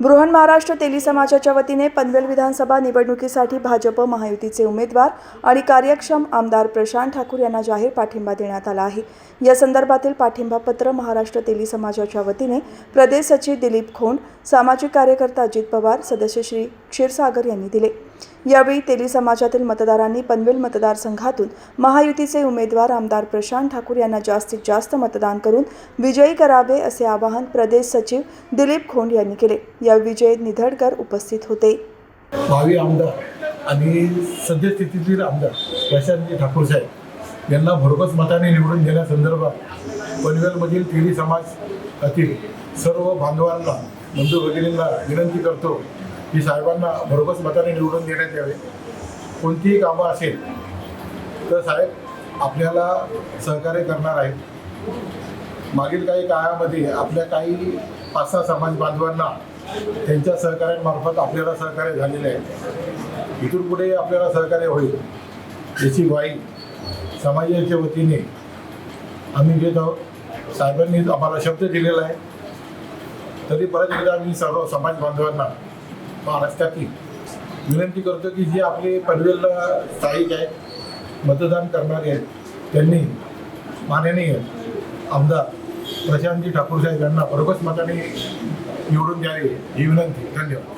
बृहन महाराष्ट्र तेली समाजाच्या वतीने पनवेल विधानसभा निवडणुकीसाठी भाजप महायुतीचे उमेदवार आणि कार्यक्षम आमदार प्रशांत ठाकूर यांना जाहीर पाठिंबा देण्यात आला आहे. या संदर्भातील पाठिंबा पत्र महाराष्ट्र तेली समाजाच्या वतीने प्रदेश सचिव दिलीप खोंड सामाजिक कार्यकर्ता अजित पवार सदस्य श्री क्षीरसागर यांनी दिले. यावेळी तेली समाजातील मतदारांनी पनवेल मतदारसंघातून महायुतीचे उमेदवार आमदार प्रशांत ठाकूर यांना जास्तीत जास्त मतदान करून विजयी करावे असे आवाहन प्रदेश सचिव दिलीप खोंड यांनी केले. या विजय निधडकर उपस्थित होते. भावी आमदार आणि सद्यस्थितीतील आमदार प्रशांतजी ठाकूर साहेब यांना भरघोस मताने निवडून देण्यासंदर्भात पनवेलमधील तेली समाजातील सर्व बांधवांना बंधू भगिनींना विनंती करतो ही साहेबांना भरघोस मताने निवडून देण्यात यावे. कोणतीही कामं असेल तर साहेब आपल्याला सहकार्य करणार आहेत. मागील काही काळामध्ये आपल्या काही पाच सहा समाज बांधवांना त्यांच्या सहकार्यांमार्फत आपल्याला सहकार्य झालेले आहे. इथून पुढे आपल्याला सहकार्य होईल याची ग्वाही समाजाच्या वतीने आम्ही घेत आहोत. साहेबांनी आम्हाला शब्द दिलेला आहे. तरी परत एकदा आम्ही सर्व समाज बांधवांना महाराष्ट्रातील विनंती करतो की जे आपले पनवेल स्थायिक आहेत मतदान करणारे आहेत त्यांनी माननीय आमदार प्रशांतजी ठाकूर साहेब यांना भरघोस मताने निवडून द्यावे ही विनंती. धन्यवाद.